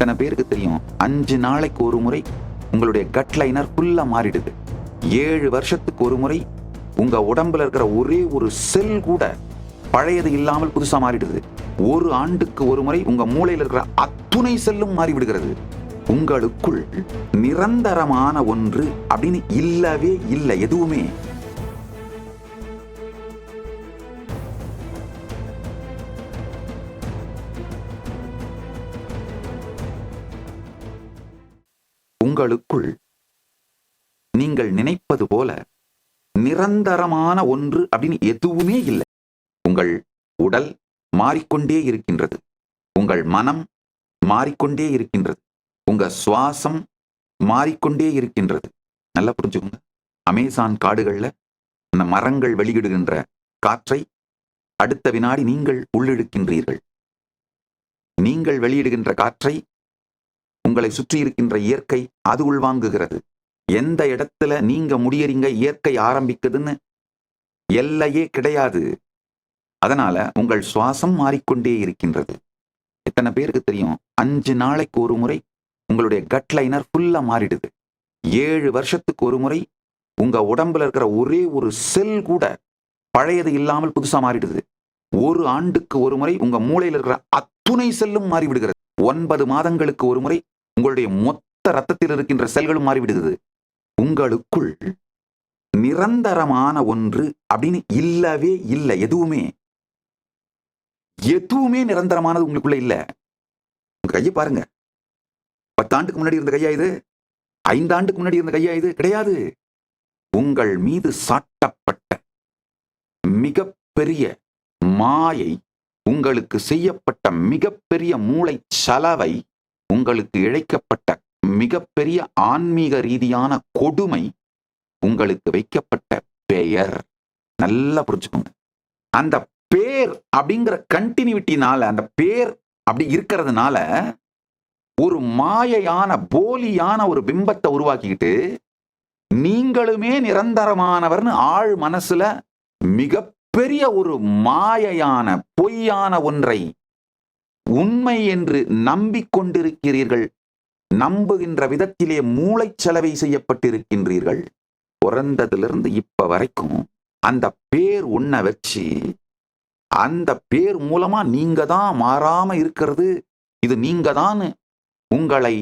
எத்தனை பேருக்கு தெரியும்? அஞ்சு நாளைக்கு ஒரு முறை உங்களுடைய கட் லைனர் ஃபுல்லா மாறிடுது. ஏழு வருஷத்துக்கு ஒரு முறை உங்க உடம்புல இருக்கிற ஒரே ஒரு செல் கூட பழையது இல்லாமல் புதுசா மாறிடுது. ஒரு ஆண்டுக்கு ஒரு முறை உங்க மூளையில் இருக்கிற அத்துணை செல்லும் மாறிவிடுகிறது உங்களுக்குள் நிரந்தரமான ஒன்று அப்படின்னு இல்லவே இல்லை எதுவுமே. உங்களுக்குள் நீங்கள் நினைப்பது போல நிரந்தரமான ஒன்று அப்படின்னு எதுவுமே இல்லை. உங்கள் உடல் மாறிக்கொண்டே இருக்கின்றது. உங்கள் மனம் மாறிக்கொண்டே இருக்கின்றது. உங்க சுவாசம் மாறிக்கொண்டே இருக்கின்றது. நல்லா புரிஞ்சுக்கோங்க. அமேசான் காடுகள்ல அந்த மரங்கள் வெளியிடுகின்ற காற்றை அடுத்த வினாடி நீங்கள் உள்ளிழுக்கின்றீர்கள் நீங்கள் வெளியிடுகின்ற காற்றை உங்களை சுற்றி இருக்கின்ற இயற்கை அது உள்வாங்குகிறது. எந்த இடத்துல நீங்க முடியறீங்க இயற்கை ஆரம்பிக்குதுன்னு எல்லையே கிடையாது. அதனால உங்கள் சுவாசம் மாறிக்கொண்டே இருக்கின்றது. எத்தனை பேருக்கு தெரியும்? அஞ்சு நாளைக்கு ஒரு முறை உங்களுடைய கட்லைனர் ஃபுல்லா மாறிடுது. ஏழு வருஷத்துக்கு ஒரு முறை உங்க உடம்புல இருக்கிற ஒரே ஒரு செல் கூட பழையது இல்லாமல் புதுசா மாறிடுது. ஒரு ஆண்டுக்கு ஒரு முறை உங்க மூளையில இருக்கிற அத்துணை செல்லும் மாறிவிடுகிறது. ஒன்பது மாதங்களுக்கு ஒரு முறை உங்களுடைய மொத்த ரத்தத்தில் இருக்கின்ற செல்களும் மாறிவிடுகிறது. உங்களுக்குள் நிரந்தரமான ஒன்று அப்படின்னு இல்லவே இல்லை. எதுவுமே. எதுவுமே நிரந்தரமானது உங்களுக்குள்ள இல்ல. உங்க கையை பாருங்க. பத்தாண்டுக்கு முன்னாடி இருந்த கையா இது? ஐந்தாண்டுக்கு முன்னாடி இருந்த கையா இது? கிடையாது. உங்கள் மீது சாட்டப்பட்ட மிகப்பெரிய மாயை உங்களுக்கு செய்யப்பட்ட மிகப்பெரிய மூளை சலவை உங்களுக்கு இழைக்கப்பட்ட மிகப்பெரிய ஆன்மீக ரீதியான கொடுமை உங்களுக்கு வைக்கப்பட்ட பெயர். நல்லா புரிஞ்சுக்கோங்க. அந்த பேர் அப்படிங்கிற கண்டினியூட்டினால அந்த பேர் அப்படி இருக்கிறதுனால ஒரு மாயையான போலியான ஒரு பிம்பத்தை உருவாக்கிக்கிட்டு நீங்களுமே நிரந்தரமானவர்னு ஆழ் மனசுல மிகப்பெரிய ஒரு மாயையான பொய்யான ஒன்றை உண்மை என்று நம்பிக்கொண்டிருக்கிறீர்கள் நம்புகின்ற விதத்திலே மூளைச்சலவை செய்யப்பட்டிருக்கின்றீர்கள். பிறந்ததிலிருந்து இப்ப வரைக்கும் அந்த பேர் உன்னை வச்சு அந்த பேர் மூலமா நீங்க தான் மாறாம இருக்கிறது இது நீங்க தான் உங்களை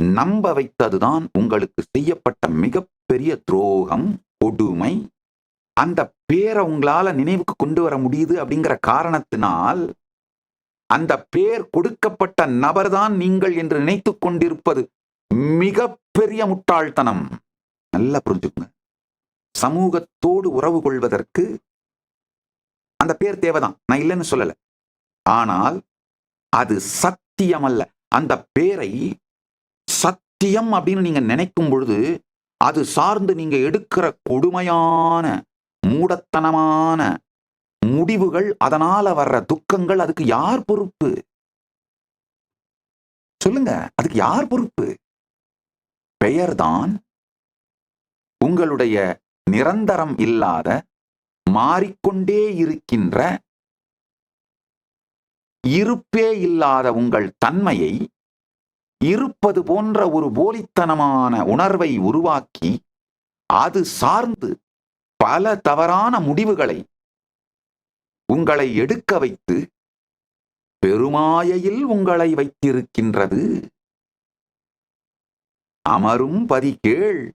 நம்ப வைத்ததுதான் உங்களுக்கு செய்யப்பட்ட மிகப்பெரிய துரோகம் கொடுமை. அந்த பேரை உங்களால நினைவுக்கு கொண்டு வர முடியுது அப்படிங்கிற காரணத்தினால் அந்த பேர் கொடுக்கப்பட்ட நபர்தான் நீங்கள் என்று நினைத்துக் கொண்டிருப்பது மிக பெரிய முட்டாள்தனம். நல்லா புரிஞ்சுக்குங்க. சமூகத்தோடு உறவு கொள்வதற்கு அந்த பேர் தேவைதான். நான் இல்லைன்னு சொல்லல. ஆனால் அது சத்தியம் அல்ல. அந்த பேரை சத்தியம் அப்படின்னு நீங்க நினைக்கும் பொழுது அது சார்ந்து நீங்க எடுக்கிற கொடுமையான மூடத்தனமான முடிவுகள் அதனால வர்ற துக்கங்கள் அதுக்கு யார் பொறுப்பு? சொல்லுங்க அதுக்கு யார் பொறுப்பு? பெயர்தான் உங்களுடைய நிரந்தரம் இல்லாத மாறிக்கொண்டே இருக்கின்ற இருப்பே இல்லாத உங்கள் தன்மையை இருப்பது போன்ற ஒரு போலித்தனமான உணர்வை உருவாக்கி அது சார்ந்து பல தவறான முடிவுகளை உங்களை எடுக்க வைத்து பெருமாயையில் உங்களை வைத்திருக்கின்றது. அமரும் பதி கேள்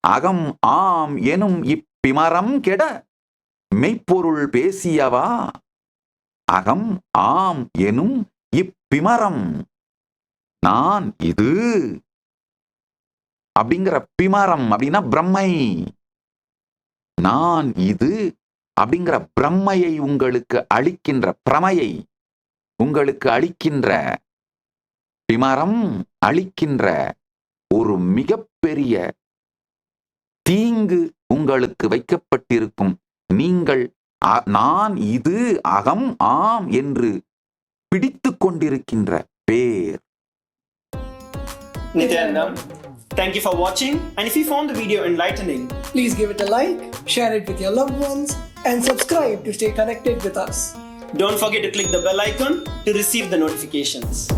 அகம் ஆம் எனும் இப்பிமரம் கெட மெய்ப்பொருள் பேசியவா அகம் ஆம் எனும் இப்பிமரம் நான் இது. அப்படிங்கிற பிமரம் அப்படின்னா பிரம்மை நான் இது. அப்படிங்கிற பிரம்மையை உங்களுக்கு அளிக்கின்ற பிரமையை உங்களுக்கு அளிக்கின்ற பிமரம் அளிக்கின்ற ஒரு மிகப்பெரிய தீங்கு உங்களுக்கு வைக்கப்பட்டிருக்கும். நீங்கள் நான் இது அகம் ஆம் என்று பிடித்து கொண்டிருக்கின்ற பேர். Nithyanandam Thank you for watching, and if you found the video enlightening, Please give it a like, share it with your loved ones, and subscribe to stay connected with us. don't forget to click the bell icon to receive the notifications.